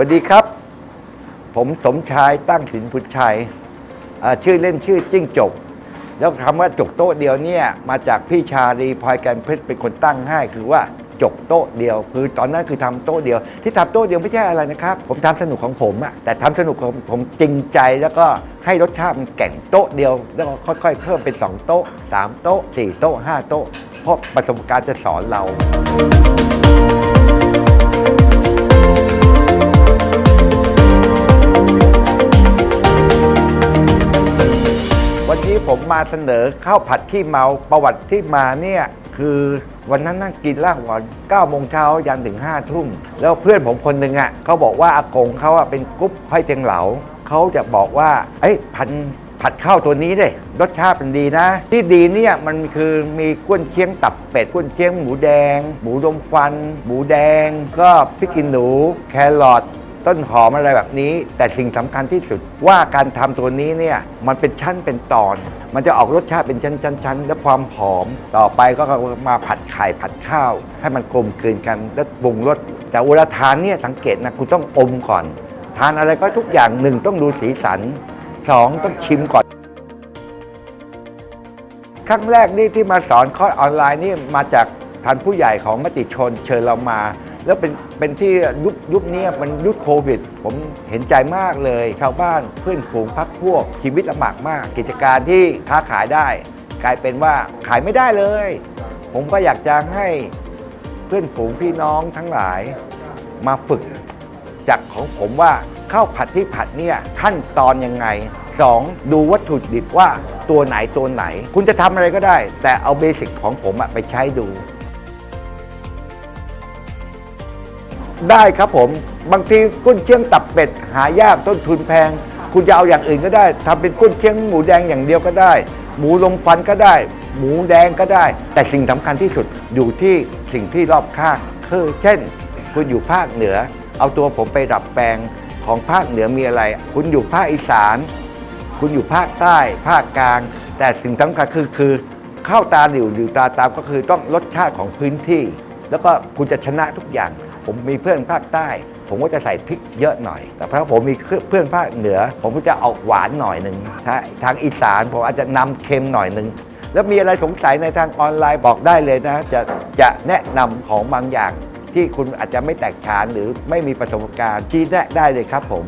สวัสดีครับ ผมสมชายตั้งสินพุทชัยชื่อเล่นชื่อจิ้งจก แล้วคำว่าจกโต๊ะเดียวเนี่ยมาจากพี่ชาลีพลอยกันเพชรเป็นคนตั้งให้คือว่าจกโต๊ะเดียว คือตอนนั้นคือทำโต๊ะเดียว ที่ทำโต๊ะเดียวไม่ใช่อะไรนะครับ ผมทำสนุกของผมอะแต่ทำสนุกของผมจริงใจแล้วก็ให้รสชาติมันแก่งโต๊ะเดียว แล้วก็ค่อยๆเพิ่มเป็น 2 โต๊ะ 3 โต๊ะ 4 โต๊ะ 5 โต๊ะ เพราะประสบการณ์จะสอนเรา มาเสนอข้าวผัดขี้เมาประวัติที่มาเนี่ยคือวันนั้นนั่งกินลาก่อน9โมงเช้ายันถึง5ทุ่มแล้วเพื่อนผมคนหนึ่งอะเขาบอกว่าอากงเขาอะเป็นกุ๊ปห้อยเทียงเหลาเขาจะบอกว่าเอ้พันผัดข้าวตัวนี้เลยรสชาติมันดีนะ ที่ดีเนี่ยมันคือมีกุ้นเชียงตับเป็ดกุ้นเชียงหมูแดง หมูดมควัน หมูแดง ก็พริกขี้หนู แครอท ต้นหอมอะไรแบบนี้ แต่สิ่งสำคัญที่สุดว่าการทำตัวนี้เนี่ยมันเป็นชั้นเป็นตอน มันจะออกรสชาติเป็นชั้นชั้นชั้นและความหอมต่อไปก็มาผัดไข่ผัดข้าว ให้มันกลมกลืนกันแล้วปรุงรสแต่เวลาทานเนี่ยสังเกตนะคุณต้องอมก่อน ทานอะไรก็ทุกอย่างหนึ่งต้องดูสีสันสองต้องชิมก่อนครั้งแรกนี่ที่มาสอนคอร์สออนไลน์นี่มาจากท่านผู้ใหญ่ของมติชนเชิญเรามา แล้วเป็นเป็นที่ยุคยุคนี้มันยุคโควิด ผมเห็นใจมากเลย ชาวบ้านเพื่อนฝูงพักพวก ชีวิตลำบากมาก กิจการที่ค้าขายได้ กลายเป็นว่าขายไม่ได้เลย ผมก็อยากจะให้เพื่อนฝูงพี่น้องทั้งหลายมาฝึก จากของผมว่าข้าวผัดที่ผัดเนี่ยขั้นตอนยังไง 2. ดูวัตถุดิบว่าตัวไหนตัวไหน คุณจะทำอะไรก็ได้ แต่เอาเบสิกของผมไปใช้ดู ได้ครับผม บางทีกุ้นเชียงตับเป็ดหายากต้นทุนแพง คุณจะเอาอย่างอื่นก็ได้ทำเป็นกุ้นเชียงหมูแดงอย่างเดียวก็ได้ หมูลมควันก็ได้ หมูแดงก็ได้ แต่สิ่งสำคัญที่สุดอยู่ที่สิ่งที่รอบข้างคือเช่น คุณอยู่ภาคเหนือ เอาตัวผมไปดับแปลงของภาคเหนือมีอะไร คุณอยู่ภาคอีสาน คุณอยู่ภาคใต้ ภาคกลาง แต่สิ่งสำคัญคือคือเข้าตาหลิวหลิวตาตามก็คือต้องรสชาติของพื้นที่ แล้วก็คุณจะชนะทุกอย่าง ผมมีเพื่อนภาคใต้ ผมก็จะใส่พริกเยอะหน่อย แต่เพราะผมมีเพื่อนภาคเหนือ ผมก็จะออกหวานหน่อยหนึ่งถ้าทางอีสานผมอาจจะนำเค็มหน่อยหนึ่งแล้วมีอะไรสงสัยในทางออนไลน์บอกได้เลยนะ จะจะแนะนำของบางอย่างที่คุณอาจจะไม่แตกฉานหรือไม่มีประสบการณ์ชี้แนะได้เลยครับผม